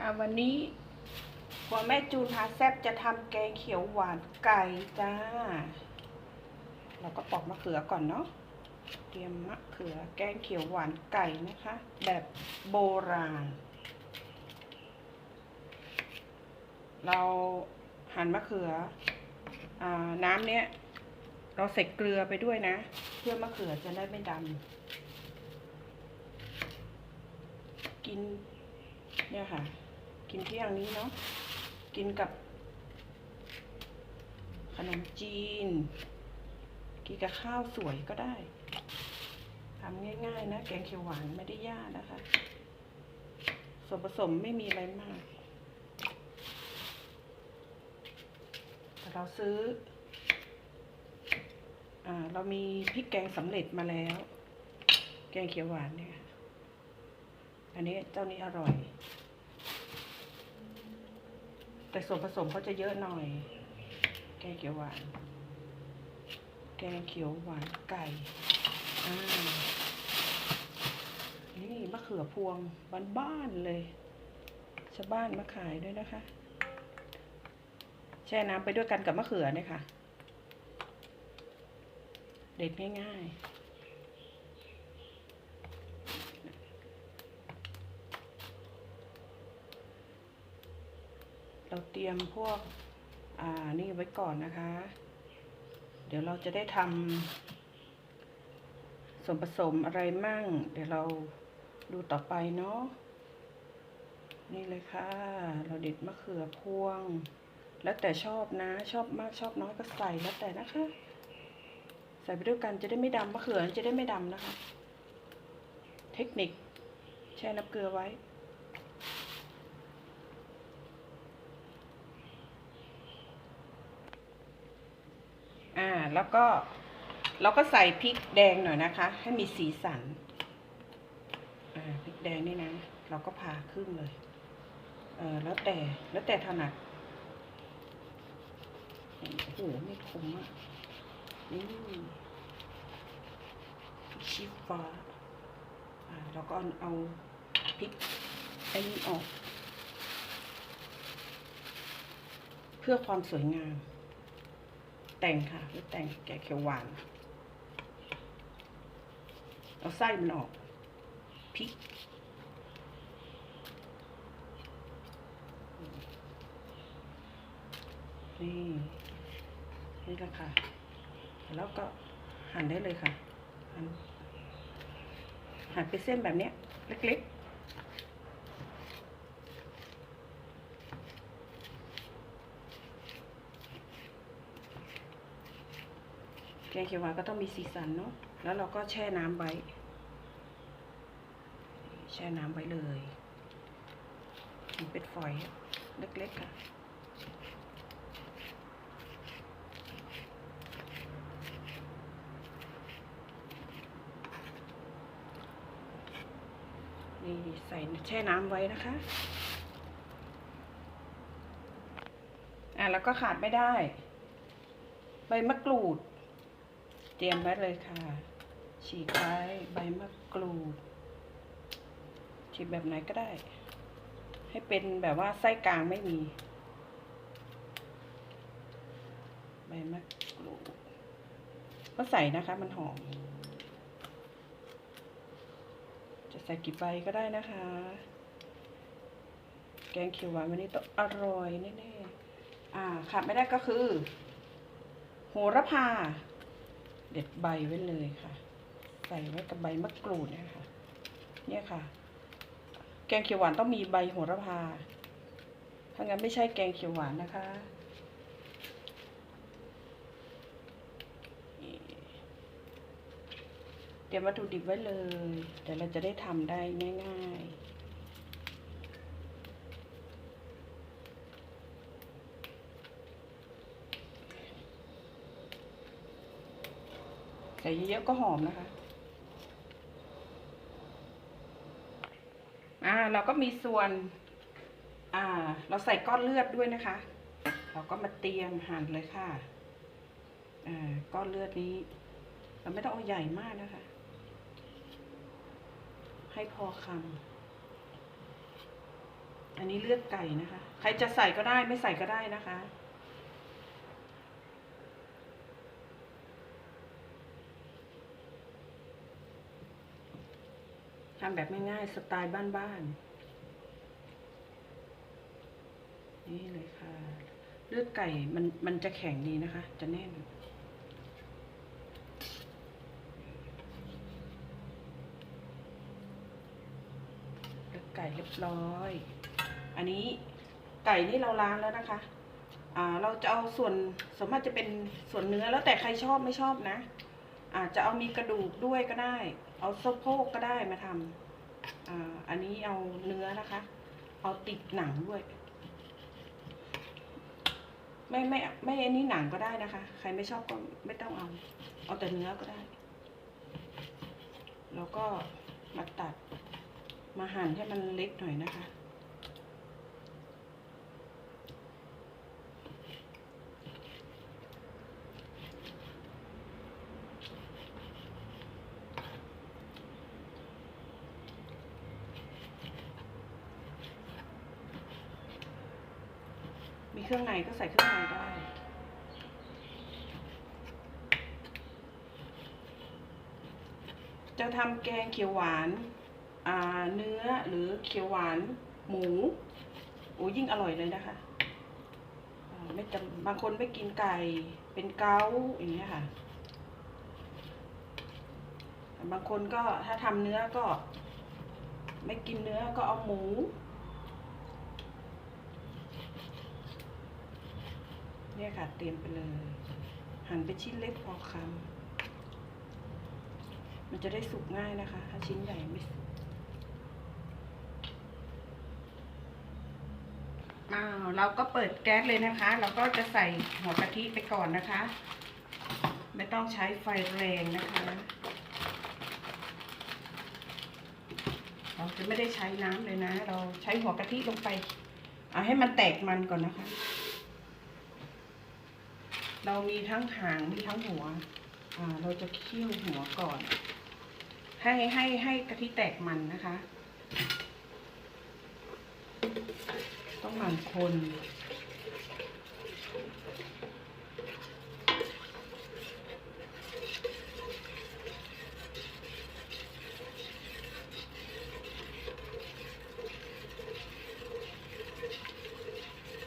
ค่ะวันนี้หัวแม่จูนพาแซบจะทำแกงเขียวหวานไก่จ้า เราก็ปอกมะเขือก่อนเนาะ เตรียมมะเขือแกงเขียวหวานไก่นะคะ แบบโบราณ เราหั่นมะเขืออาน้ำเนี้ยเราใส่เกลือไปด้วยนะ เพื่อมะเขือจะได้ไม่ดำกินเนี่ยค่ะ กินเที่ยงนี้เนาะกินกับขนมจีน กินกับข้าวสวยก็ได้ทำง่ายๆ นะ แกงเขียวหวานไม่ได้ยากนะคะ ส่วนผสมไม่มีอะไรมาก แต่เราซื้ออเรามีพริกแกงสำเร็จมาแล้ว แกงเขียวหวานเนี่ย อันนี้เจ้านี้อร่อย แต่ส่วนผสมเขาจะเยอะหน่อย แกงเขียวหวาน แกงเขียวหวานไก่อ่านี่มะเขือพวงบ้านๆเลยชาวบ้านมาขายด้วยนะคะ แช่น้ำไปด้วยกันกับมะเขือเนี่ยค่ะ เด็ดง่ายๆ เราเตรียมพวกอ่านี่ไว้ก่อนนะคะ เดี๋ยวเราจะได้ทำส่วนผสมอะไรมั่ง เดี๋ยวเราดูต่อไปเนาะนี่เลยค่ะ เราเด็ดมะเขือพวง แล้วแต่ชอบนะ ชอบมากชอบน้อยก็ใส่แล้วแต่นะคะ ใส่ไปด้วยกันจะได้ไม่ดำมะเขือจะได้ไม่ดำนะคะ เทคนิคแช่น้ำเกลือไว้ อ่า แล้วก็เราก็ใส่พริกแดงหน่อยนะคะ ให้มีสีสัน อ่า พริกแดงนี่นะ เราก็ผ่าครึ่งเลย เออแล้วแต่ แล้วแต่ถนัดโอ้โห ไม่คมอะ นี่พริกชี้ฟ้า อ่า เราก็เอาเอาพริกไอ้นี่ออก เพื่อความสวยงาม แต่งค่ะเพื่อแต่งแกงเขียวหวาน เอาไส้มันออกพริกนี่นี่แหละค่ะ แล้วก็หั่นได้เลยค่ะ หั่นหั่นเป็นเส้นแบบนี้เล็กๆ งเขียวหวานก็ต้องมีสีสันเนาะแล้วเราก็แช่น้ำไว้ แช่น้ำไว้เลยเป็นฝอยเล็กๆค่ะนี่ใส่แช่น้ำไว้นะคะ อะแล้วก็ขาดไม่ได้ ใบมะกรูด เตรียมไว้เลยค่ะ ฉีกไว้ใบมะกรูด ฉีกแบบไหนก็ได้ ให้เป็นแบบว่าไส้กลางไม่มี ใบมะกรูด ก็ใส่นะคะมันหอม จะใส่กี่ใบก็ได้นะคะ แกงเขียวหวานวันนี้ต้องอร่อยแน่ๆอ่าขาดไม่ได้ก็คือ โหระพา เด็ดใบไว้เลยค่ะ ใส่ไว้กับใบมะกรูดนี่ยค่ะเนี่ยค่ะ แกงเขียวหวานต้องมีใบโหระพา ถ้างั้นไม่ใช่แกงเขียวหวานนะคะ เตรียมวัตถุดิบไว้เลย เดี๋ยวเราจะได้ทำได้ง่าย ๆ ส่เยอะๆก็หอมนะคะ อ่าเราก็มีส่วน อ่า เราใส่ก้อนเลือดด้วยนะคะ เราก็มาเตรียมหั่นเลยค่ะ อ่า ก้อนเลือดนี้ เราไม่ต้องเอาใหญ่มากนะคะ ให้พอคำอันนี้เลือดไก่นะคะ ใครจะใส่ก็ได้ไม่ใส่ก็ได้นะคะำแบบง่ายๆสไตล์บ้านๆ นี่เลยค่ะ เลือดไก่มันมันจะแข็งดีนะคะ จะแน่น เลือดไก่เรียบร้อย อันนี้ไก่นี่เราล้างแล้วนะคะ อ่า เราจะเอาส่วนสมมติจะเป็นส่วนเนื้อแล้วแต่ใครชอบไม่ชอบนะ อาจจะเอามีกระดูกด้วยก็ได้ เอาสะโพกก็ได้มาทำอ่าอันนี้เอาเนื้อนะคะ เอาติดหนังด้วย ไม่ไม่ไม่อันนี้หนังก็ได้นะคะ ใครไม่ชอบก็ไม่ต้องเอา เอาแต่เนื้อก็ได้ แล้วก็มาตัดมาหั่นให้มันเล็กหน่อยนะคะ มีเครื่องในก็ใส่เครื่องในได้ จะทำแกงเขียวหวานาเนื้อหรือเขียวหวานหมูโอ้ยิ่งอร่อยเลยนะคะไม่จำบางคนไม่กินไก่เป็นเกาอย่างเงี้ยค่ะ บางคนก็ถ้าทำเนื้อก็ ไม่กินเนื้อก็เอาหมู เนี่ยค่ะเตรียมไปเลย หั่นเป็นชิ้นเล็กพอคำมันจะได้สุกง่ายนะคะ ถ้าชิ้นใหญ่ไม่สุกอ้าวเราก็เปิดแก๊สเลยนะคะ เราก็จะใส่หัวกะทิไปก่อนนะคะ ไม่ต้องใช้ไฟแรงนะคะเราจะไม่ได้ใช้น้ำเลยนะ เราใช้หัวกะทิลงไป เอาให้มันแตกมันก่อนนะคะ เรามีทั้งหางมีทั้งหัว อ่า เราจะเคี่ยวหัวก่อน ให้ให้ให้กะทิแตกมันนะคะ ต้องหมั่นคน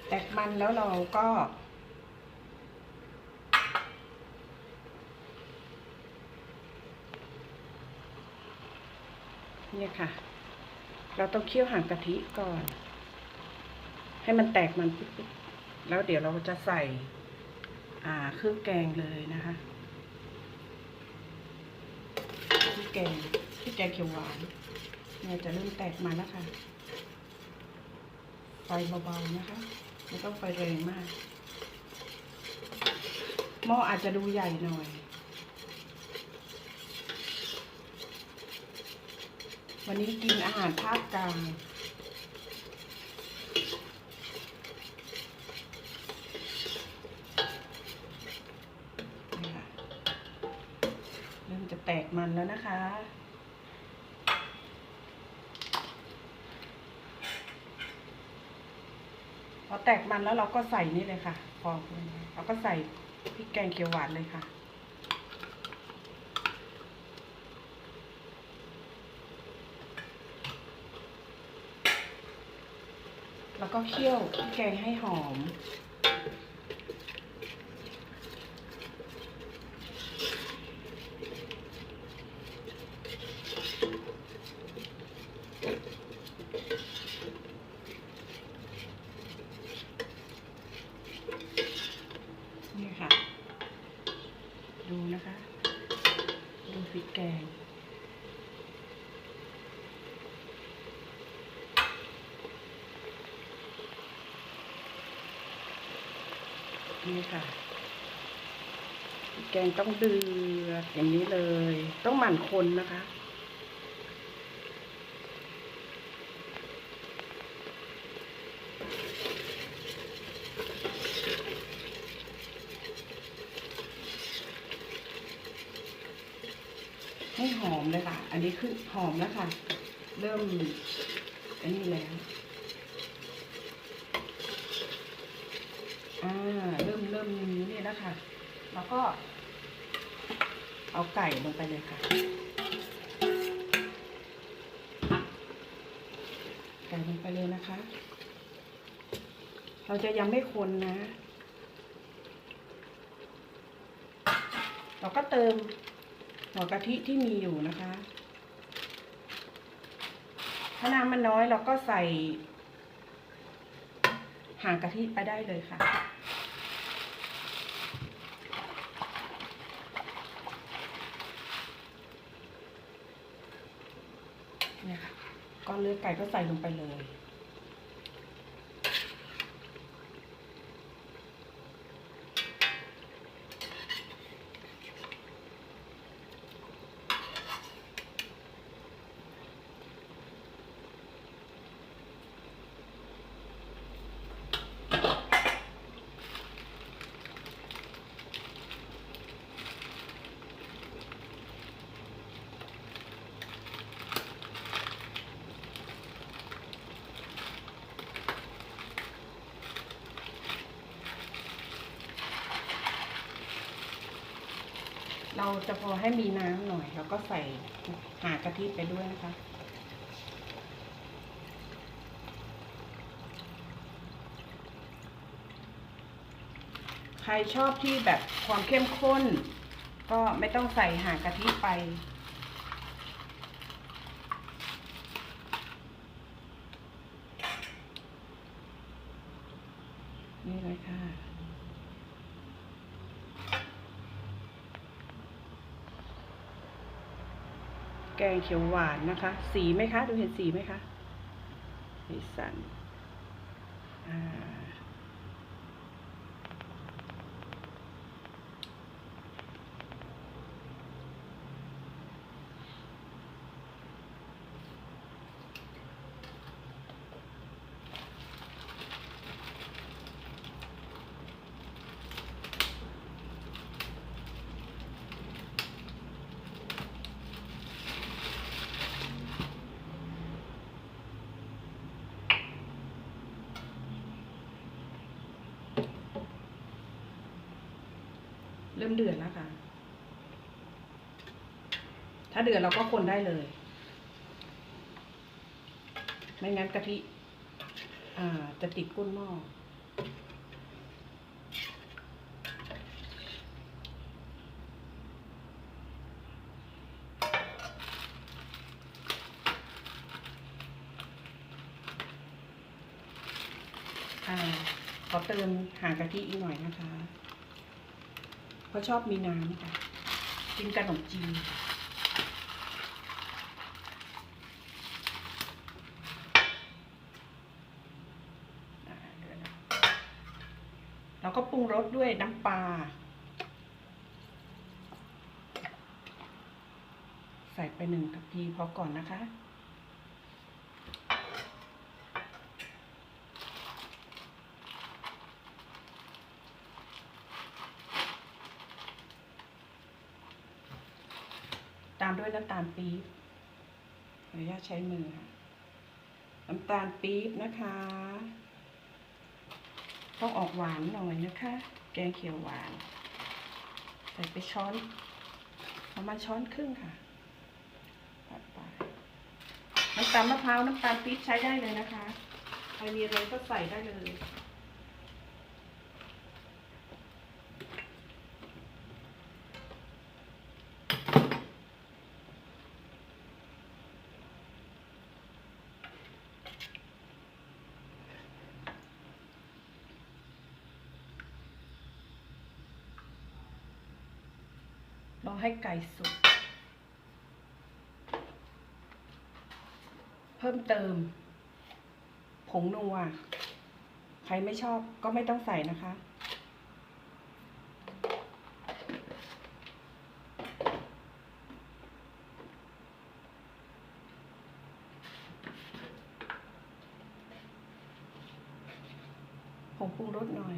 แตกมันแล้วเราก็ เนี่ยค่ะ เราต้องเคี่ยวหางกะทิก่อน ให้มันแตกมันปุ๊บๆแล้วเดี๋ยวเราจะใส่เครื่องแกงเลยนะคะเครื่องแกงเครื่องแกงเขียวหวานเนี่ยจะเริ่มแตกมันแล้วค่ะไฟเบาๆนะคะไม่ต้องไฟแรงมากหม้ออาจจะดูใหญ่หน่อย วันนี้กินอาหารภาคกลางนี่ค่ะเริ่มจะแตกมันแล้วนะคะพอแตกมันแล้วเราก็ใส่นี่เลยค่ะพอเราก็ใส่พริกแกงเขียวหวานเลยค่ะ แล้วก็เคี่ยวพริกแกงให้หอม นี่ค่ะ ดูนะคะ ดูพริกแกง นี่ค่ะ แกงต้องเดือดอย่างนี้เลย ต้องหมั่นคนนะคะ ให้หอมเลยค่ะ อันนี้คือหอมแล้วค่ะ เริ่มอันนี้แล้ว แล้วค่ะ แล้วก็ เอาไก่ลงไปเลยค่ะ ไก่ลงไปเลยนะคะ เราจะยังไม่คนนะ เราก็เติมหัวกะทิที่มีอยู่นะคะ ถ้าน้ำมันน้อยเราก็ใส่หางกะทิไปได้เลยค่ะ เนี่ยค่ะ ก็เลือกไก่ก็ใส่ลงไปเลย เราจะพอให้มีน้ำหน่อย แล้วก็ใส่หากะทิไปด้วยนะคะ ใครชอบที่แบบความเข้มข้น ก็ไม่ต้องใส่หางกะทิไป นี่เลยค่ะ แกง เขียวหวานนะคะ สีไหมคะ ดูเห็นสีไหมคะสีสันอ่า เริ่มเดือดแล้วค่ะ ถ้าเดือดเราก็คนได้เลย ไม่งั้นกะทิอ่าจะติดก้นหม้ออ่าขอเติมหางกะทิอีกหน่อยนะคะ เพราชอบมีน้ำค่ะกินขนมจีนอ่าเดี๋ยวนเราก็ปรุงรสด้วยน้ำปลา ใส่ไปหนึ่งทัพพีพอก่อนนะคะ ด้วยน้ำตาลปี๊บขออนุญาตใช้มือค่ะ น้ำตาลปี๊บนะคะ ต้องออกหวานหน่อยนะคะ แกงเขียวหวาน ใส่ไปช้อนประมาณช้อนครึ่งค่ะปัดไปน้ำตาลมะพร้าวน้ำตาลปี๊บใช้ได้เลยนะคะ ใครมีอะไรก็ใส่ได้เลย ให้ไก่สุก เพิ่มเติม ผงนัว ใครไม่ชอบก็ไม่ต้องใส่นะคะ ผงปรุงรสหน่อย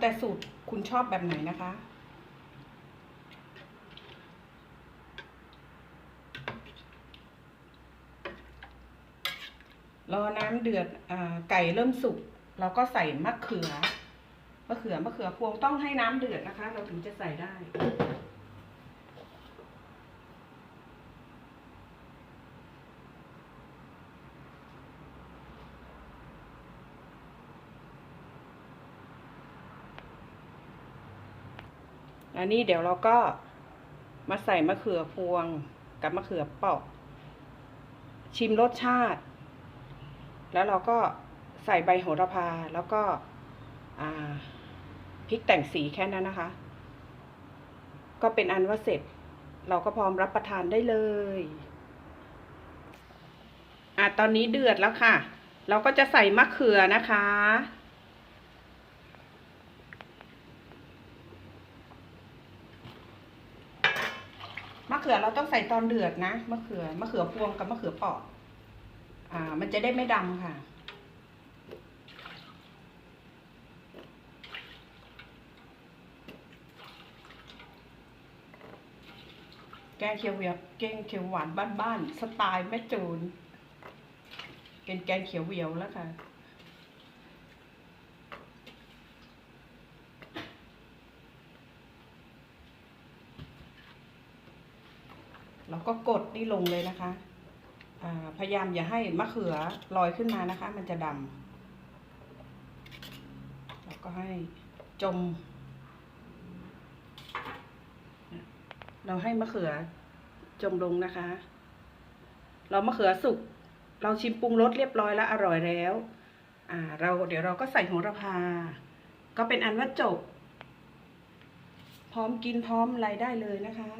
แล้วแต่สูตรคุณชอบแบบไหนนะคะ รอน้ำเดือดอไก่เริ่มสุกเราก็ใส่มะเขือ มะเขือ มะเขือพวงต้องให้น้ำเดือดนะคะ เราถึงจะใส่ได้ อันนี้เดี๋ยวเราก็มาใส่มะเขือพวงกับมะเขือเปราะชิมรสชาติ แล้วเราก็ใส่ใบโหระพาแล้วก็พริกแต่งสีแค่นั้นนะคะ ก็เป็นอันว่าเสร็จ เราก็พร้อมรับประทานได้เลยอะตอนนี้เดือดแล้วค่ะ เราก็จะใส่มะเขือนะคะ เขือเราต้องใส่ตอนเดือดนะมะเขือมะเขือพวงกับมะเขือเปาะอ่า มันจะได้ไม่ดำค่ะ แกงเขียวเวียวแกงเขียวหวานบ้านๆสไตล์แม่จูนเป็นแกงเขียวเวียวแล้วค่ะ เราก็กดนี่ลงเลยนะคะ พยายามอย่าให้มะเขือลอยขึ้นมานะคะ มันจะดำแล้วก็ให้จม เราให้มะเขือจมลงนะคะ เรามะเขือสุก เราชิมปรุงรสเรียบร้อยแล้วอร่อยแล้ว อ่า เราเดี๋ยวเราก็ใส่โหระพา ก็เป็นอันว่าจบ พร้อมกินพร้อมอะไรได้เลยนะคะ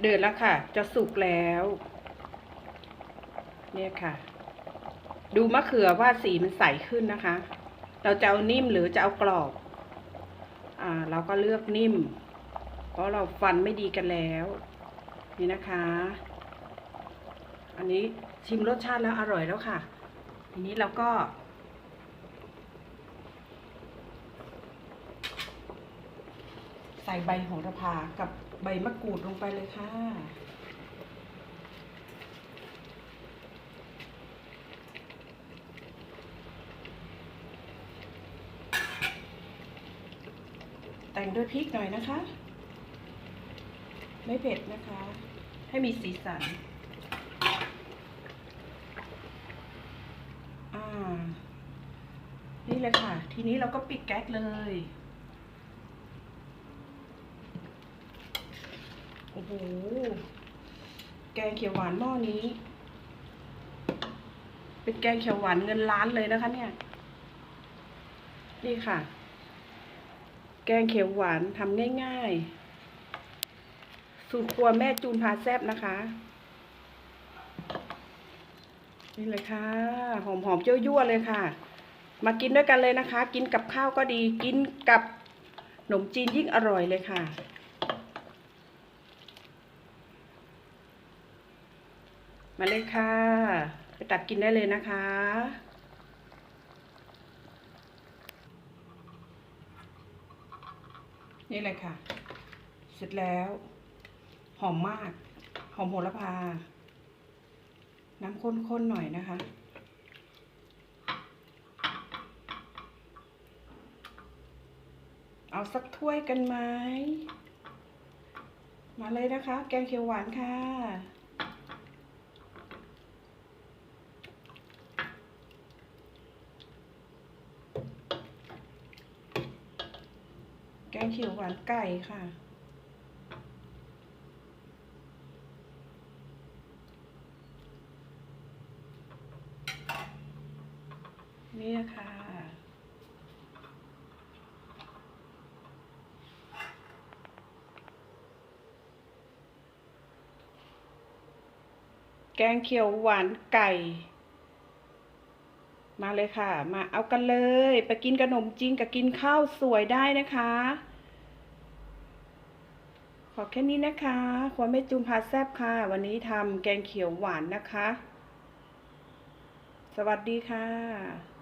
เดือดแล้วค่ะ จะสุกแล้ว เนี่ยค่ะ ดูมะเขือว่าสีมันใสขึ้นนะคะ เราจะเอานิ่มหรือจะเอากรอบ อ่า เราก็เลือกนิ่ม เพราะเราฟันไม่ดีกันแล้ว นี่นะคะ อันนี้ชิมรสชาติแล้วอร่อยแล้วค่ะทีนี้เราก็ใส่ใบโหระพากับ ใบมะกรูดลงไปเลยค่ะ แต่งด้วยพริกหน่อยนะคะ ไม่เผ็ดนะคะ ให้มีสีสันอ่านี่เลยค่ะ ทีนี้เราก็ปิดแก๊สเลย โอ้โห แกงเขียวหวานหม้อนี้ เป็นแกงเขียวหวานเงินล้านเลยนะคะ เนี่ย นี่ค่ะ แกงเขียวหวานทำง่าย ๆ สูตรครัวแม่จูนพาแซบนะคะ นี่เลยค่ะ หอมๆยั่วๆเลยค่ะ มากินด้วยกันเลยนะคะ กินกับข้าวก็ดี กินกับขนมจีนยิ่งอร่อยเลยค่ะ มาเลยค่ะ ไปตักกินได้เลยนะคะ นี่เลยค่ะ เสร็จแล้ว หอมมาก หอมโหระพา น้ำข้นๆหน่อยนะคะ เอาสักถ้วยกันไหมมาเลยนะคะ แกงเขียวหวานค่ะ แกง เขียวหวานไก่ค่ะ นี่ค่ะแกงเขียวหวานไก่ มาเลยค่ะ มาเอากันเลย ไปกินขนมจีนกับกินข้าวสวยได้นะคะ แค่นี้นะคะครัวแม่จุมพาแซบค่ะ วันนี้ทำแกงเขียวหวานนะคะ สวัสดีค่ะ